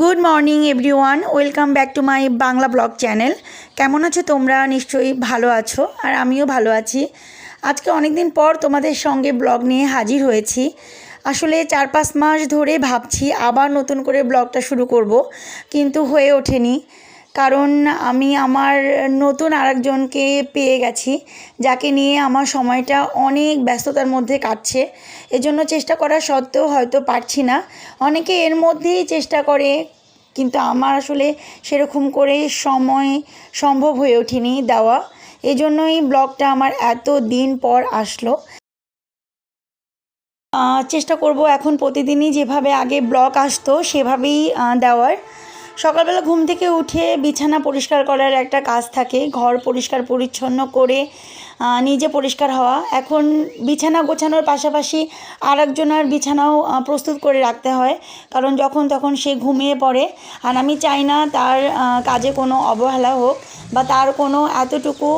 Good morning everyone welcome back to my Bangla blog channel কেমন আছো তোমরা? নিশ্চয়ই ভালো আছো আর আমিও ভালো আছি। আজকে অনেক দিন পর তোমাদের সঙ্গে ব্লগ নিয়ে হাজির হয়েছি। আসলে চার পাঁচ মাস ধরে ভাবছি আবার নতুন করে ব্লগটা শুরু করব, কিন্তু হয়ে ওঠেনি। কারণ আমি আমার নতুন আরেকজনকে পেয়ে গেছি, যাকে নিয়ে আমার সময়টা অনেক ব্যস্ততার মধ্যে কাটছে। এজন্য চেষ্টা করা সত্ত্বেও হয়তো পারছি না। অনেকে এর মধ্যেই চেষ্টা করে, কিন্তু আমার আসলে সেরকম করে সময় সম্ভব হয়ে ওঠেনি দেওয়া। এই জন্যই ব্লগটা আমার এত দিন পর আসলো। চেষ্টা করব এখন প্রতিদিনই যেভাবে আগে ব্লগ আসতো, সেভাবেই দেওয়ার। সকালবেলা ঘুম থেকে উঠে বিছানা পরিষ্কার করার একটা কাজ থাকে। ঘর পরিষ্কার পরিচ্ছন্ন করে নিজে পরিষ্কার হওয়া। এখন বিছানা গোছানোর পাশাপাশি আর একজনের বিছানাও প্রস্তুত করে রাখতে হয়। কারণ যখন তখন সে ঘুমিয়ে পড়ে। আর আমি চাই না তার কাজে কোনো অবহেলা হোক বা তার কোনো এতটুকু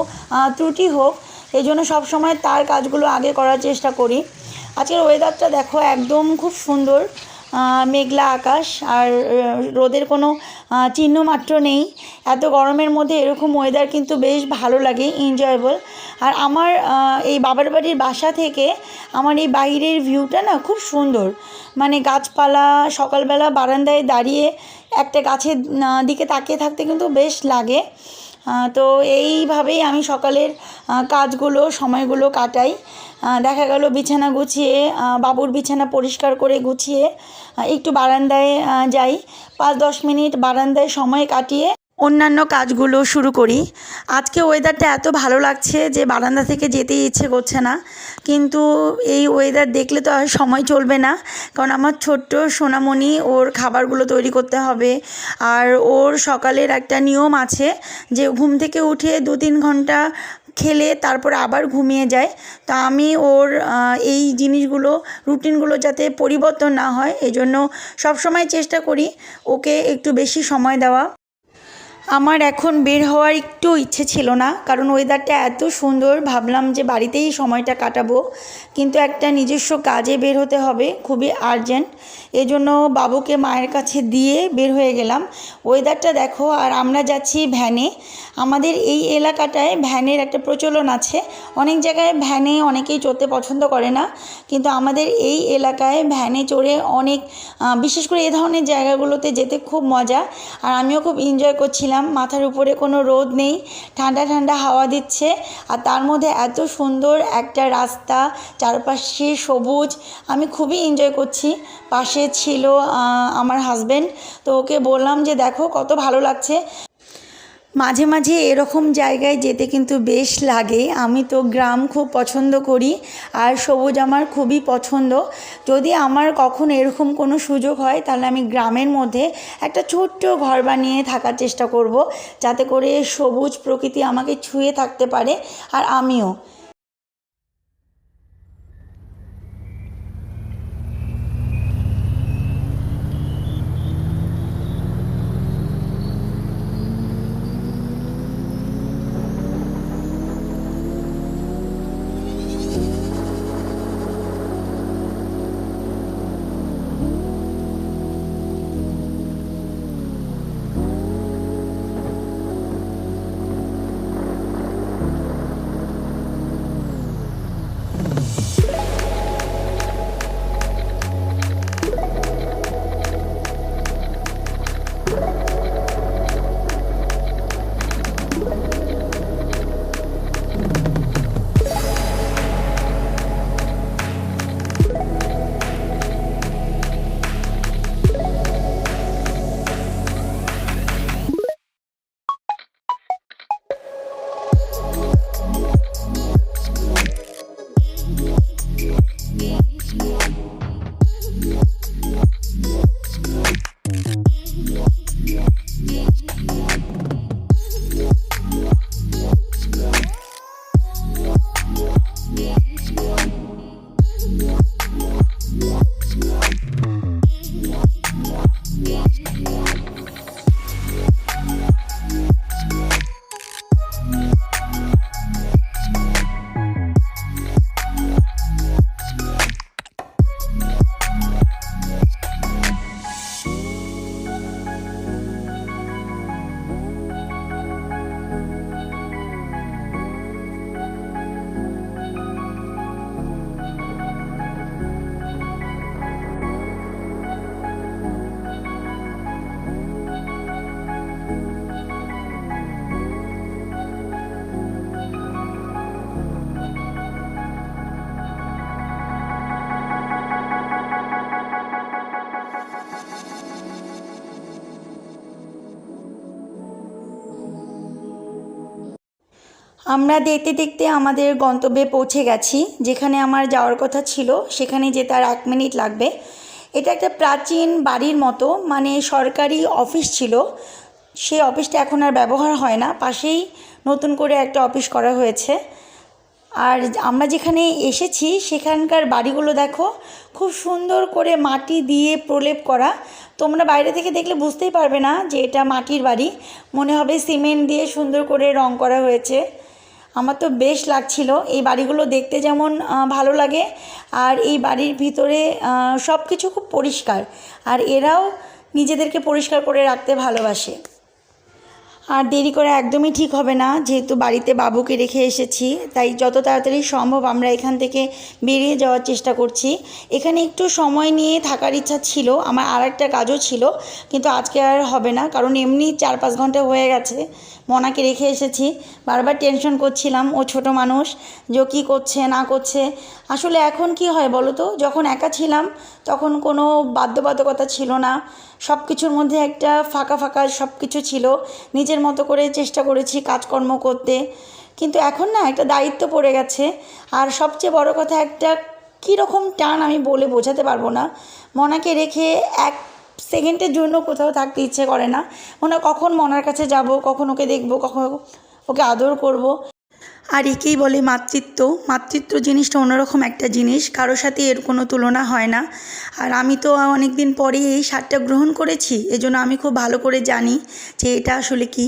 ত্রুটি হোক। এই জন্য সবসময় তার কাজগুলো আগে করার চেষ্টা করি। আজকের ওয়েদারটা দেখো একদম খুব সুন্দর। মেঘলা আকাশ আর রোদের কোনো চিহ্ন মাত্র নেই। এত গরমের মধ্যে এরকম ওয়েদার কিন্তু বেশ ভালো লাগে এনজয়েবল আর আমার এই বাবার বাড়ির বাসা থেকে আমার এই বাইরের ভিউটা না খুব সুন্দর। মানে গাছপালা, সকালবেলা বারান্দায় দাঁড়িয়ে একটা গাছের দিকে তাকিয়ে থাকতে কিন্তু বেশ লাগে। তো এইভাবেই আমি সকালের কাজগুলো, সময়গুলো কাটাই। দেখা গেল বিছানা গুছিয়ে বাবুর বিছানা পরিষ্কার করে গুছিয়ে একটু বারান্দায় যাই। পাঁচ দশ মিনিট বারান্দায় সময় কাটিয়ে অন্যান্য কাজগুলো শুরু করি। আজকে ওয়েদারটা এত ভালো লাগছে যে বারান্দা থেকে যেতেই ইচ্ছে করছে না। কিন্তু এই ওয়েদার দেখলে তো আর সময় চলবে না। কারণ আমার ছোট্ট সোনামণি ওর খাবারগুলো তৈরি করতে হবে। আর ওর সকালের একটা নিয়ম আছে যে ঘুম থেকে উঠে দু তিন ঘণ্টা খেলে তারপর আবার ঘুমিয়ে যায়। তো আমি ওর এই জিনিসগুলো রুটিনগুলো যাতে পরিবর্তন না হয়, এজন্য সবসময় চেষ্টা করি ওকে একটু বেশি সময় দেওয়া। আমার এখন বের হওয়ার একটু ইচ্ছে ছিল না, কারণ ওয়েদারটা এত সুন্দর, ভাবলাম যে বাড়িতেই সময়টা কাটাবো। কিন্তু একটা নিজস্ব কাজে বের হতে হবে, খুবই আর্জেন্ট এজন্য বাবুকে মায়ের কাছে দিয়ে বের হয়ে গেলাম। ওয়েদারটা দেখো, আর আমরা যাচ্ছি ভ্যানে আমাদের এই এলাকাটায় ভ্যানের একটা প্রচলন আছে। অনেক জায়গায় ভ্যানে অনেকেই চড়তে পছন্দ করে না, কিন্তু আমাদের এই এলাকায় ভ্যানে চড়ে অনেক বিশেষ করে এ ধরনের জায়গাগুলোতে যেতে খুব মজা। আর আমিও খুব এনজয় করছিলাম মাথার উপরে কোনো রোদ নেই, ঠান্ডা ঠান্ডা হাওয়া দিচ্ছে, আর তার মধ্যে এত সুন্দর একটা রাস্তা, চারপাশে সবুজ, আমি খুবই এনজয় করছি। পাশে ছিল আমার হাজব্যান্ড তো ওকে বললাম যে, দেখো কত ভালো লাগছে। মাঝে মাঝে এরকম জায়গায় যেতে কিন্তু বেশ লাগে। আমি তো গ্রাম খুব পছন্দ করি আর সবুজ আমার খুবই পছন্দ। যদি আমার কখন এরকম কোনো সুযোগ হয়, তাহলে আমি গ্রামের মধ্যে একটা ছোট্ট ঘর বানিয়ে থাকার চেষ্টা করব, যাতে করে সবুজ প্রকৃতি আমাকে ছুঁয়ে থাকতে পারে আর আমিও। আমরা দেখতে দেখতে আমাদের গন্তব্যে পৌঁছে গেছি, যেখানে আমার যাওয়ার কথা ছিল, সেখানে যেতে আর এক মিনিট লাগবে। এটা একটা প্রাচীন বাড়ির মতো মানে সরকারি অফিস ছিল। সেই অফিসটা এখন আর ব্যবহার হয় না, পাশেই নতুন করে একটা অফিস করা হয়েছে। আর আমরা যেখানে এসেছি, সেখানকার বাড়িগুলো দেখো, খুব সুন্দর করে মাটি দিয়ে প্রলেপ করা। তোমরা বাইরে থেকে দেখলে বুঝতেই পারবে না যে এটা মাটির বাড়ি। মনে হবে সিমেন্ট দিয়ে সুন্দর করে রং করা হয়েছে। আমার তো বেশ লাগছিল। এই বাড়িগুলো দেখতে যেমন ভালো লাগে। আর এই বাড়ির ভিতরে সব কিছু খুব পরিষ্কার। আর এরাও নিজেদেরকে পরিষ্কার করে রাখতে ভালোবাসে। আর দেরি করা একদমই ঠিক হবে না, যেহেতু বাড়িতে বাবুকে রেখে এসেছি, তাই যত তাড়াতাড়ি সম্ভব আমরা এখান থেকে বেরিয়ে যাওয়ার চেষ্টা করছি। এখানে একটু সময় নিয়ে থাকার ইচ্ছা ছিল, আমার আর একটা কাজও ছিল, কিন্তু আজকে আর হবে না, কারণ এমনি চার পাঁচ ঘণ্টা হয়ে গেছে, মনাকে রেখে এসেছি, বারবার টেনশন করছিলাম, ও ছোট মানুষ, যে কী করছে, না করছে, আসলে এখন কি হয় বলো তো, যখন একা ছিলাম, তখন কোনো বাধ্যবাধকতা ছিল না সব কিছুর মধ্যে একটা ফাঁকা ফাঁকা সব কিছু ছিল নিজের মতো করে চেষ্টা করেছি কাজকর্ম করতে। কিন্তু এখন না একটা দায়িত্ব পড়ে গেছে। আর সবচেয়ে বড় কথা একটা কীরকম টান আমি বলে বোঝাতে পারব না। মনাকে রেখে এক সেকেন্ডের জন্য কোথাও থাকতে ইচ্ছে করে না। মনে কখন মনার কাছে যাব, কখন ওকে দেখব, কখন ওকে আদর করব। আর একেই বলে মাতৃত্ব। মাতৃত্ব জিনিসটা অন্যরকম একটা জিনিস কারোর সাথে এর কোনো তুলনা হয় না। আর আমি তো অনেক দিন পরে এই স্বাদটা গ্রহণ করেছি, এজন্য আমি খুব ভালো করে জানি যে এটা আসলে কি।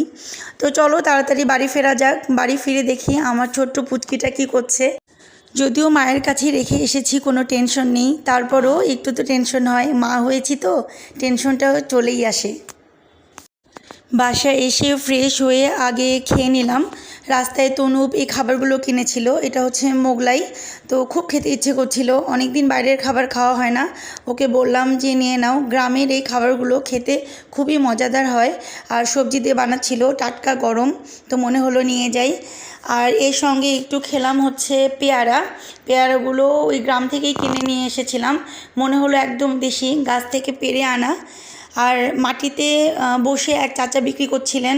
তো চলো তাড়াতাড়ি বাড়ি ফেরা যাক, বাড়ি ফিরে দেখি আমার ছোট্ট পুচকিটা কি করছে। যদিও মায়ের কাছে রেখে এসেছি, কোনো টেনশন নেই। তারপরও একটু তো টেনশন হয়, মা হয়েছি তো, টেনশনটা চলেই আসে। বাসায় এসে ফ্রেশ হয়ে আগে খেয়ে নিলাম। রাস্তায় তনুপ এই খাবারগুলো কিনেছিল। এটা হচ্ছে মোগলাই। তো খুব খেতে ইচ্ছে করছিল। অনেক দিন বাইরের খাবার খাওয়া হয় না। ওকে বললাম যে, নিয়ে নাও। গ্রামের এই খাবারগুলো খেতে খুবই মজাদার হয়। আর সবজি দিয়ে বানাচ্ছিল টাটকা গরম। তো মনে হলো নিয়ে যাই। আর এর সঙ্গে একটু খেলাম হচ্ছে পেয়ারা। পেয়ারাগুলো ওই গ্রাম থেকেই কিনে নিয়ে এসেছিলাম। মনে হলো একদম দেশি, গাছ থেকে পেরে আনা। আর মাটিতে বসে এক চাচা বিক্রি করছিলেন।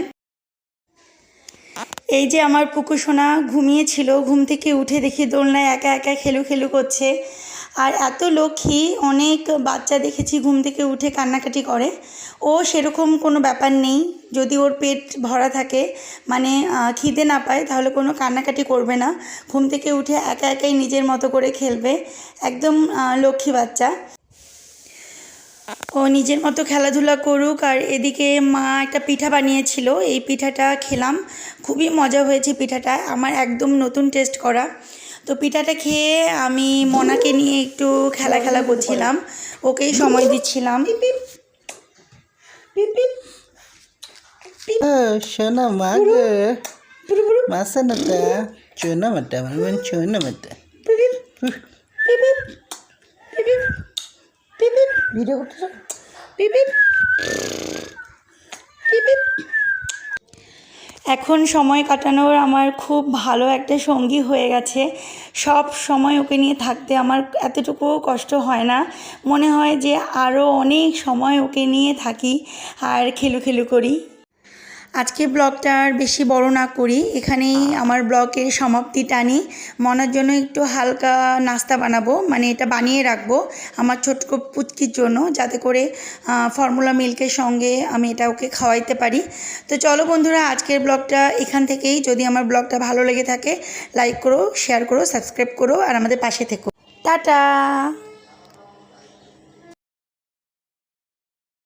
এই যে আমার পুকুসোনা ঘুমিয়েছিল, ঘুম থেকে উঠে দেখি দোলনায় একা একা খেলু খেলু করছে। আর এত লক্ষ্মী, অনেক বাচ্চা দেখেছি ঘুম থেকে উঠে কান্নাকাটি করে। ও সেরকম কোনো ব্যাপার নেই, যদি ওর পেট ভরা থাকে মানে খিদে না পায়, তাহলে কোনো কান্নাকাটি করবে না। ঘুম থেকে উঠে একা একাই নিজের মতো করে খেলবে। একদম লক্ষ্মী বাচ্চা। ও নিজের মতো খেলাধুলা করুক আর এদিকে মা একটা পিঠা বানিয়েছিল এই পিঠাটা খেলাম। খুবই মজা হয়েছে পিঠাটা আমার একদম নতুন টেস্ট করা। তো পিঠাটা খেয়ে আমি মনাকে নিয়ে একটু খেলা খেলা করছিলাম ওকেই সময় দিচ্ছিলাম। শোনা মা গো। মাসা নাতা চোনা মাতা মানে চোনা মাতা ভিডিও করতেছ? এখন সময় কাটানোর আমার খুব ভালো একটা সঙ্গী হয়ে গেছে। সব সময় ওকে নিয়ে থাকতে আমার এতটুকুও কষ্ট হয় না। মনে হয় যে আরও অনেক সময় ওকে নিয়ে থাকি আর খেলু খেলু করি। আজকে ব্লগটা আর বেশি বড় না করি। এখানেই আমার ব্লগের সমাপ্তি টানি। মনার জন্য একটু হালকা নাস্তা বানাবো মানে এটা বানিয়ে রাখব আমার ছোট্ট পুচকির জন্য, যাতে করে ফর্মুলা মিল্কের সঙ্গে আমি এটা ওকে খাওয়াইতে পারি। তো চলো বন্ধুরা, আজকের ব্লগটা এখান থেকেই। যদি আমার ব্লগটা ভালো লেগে থাকে লাইক করো শেয়ার করো সাবস্ক্রাইব করো, আর আমাদের পাশে থেকো। টাটা!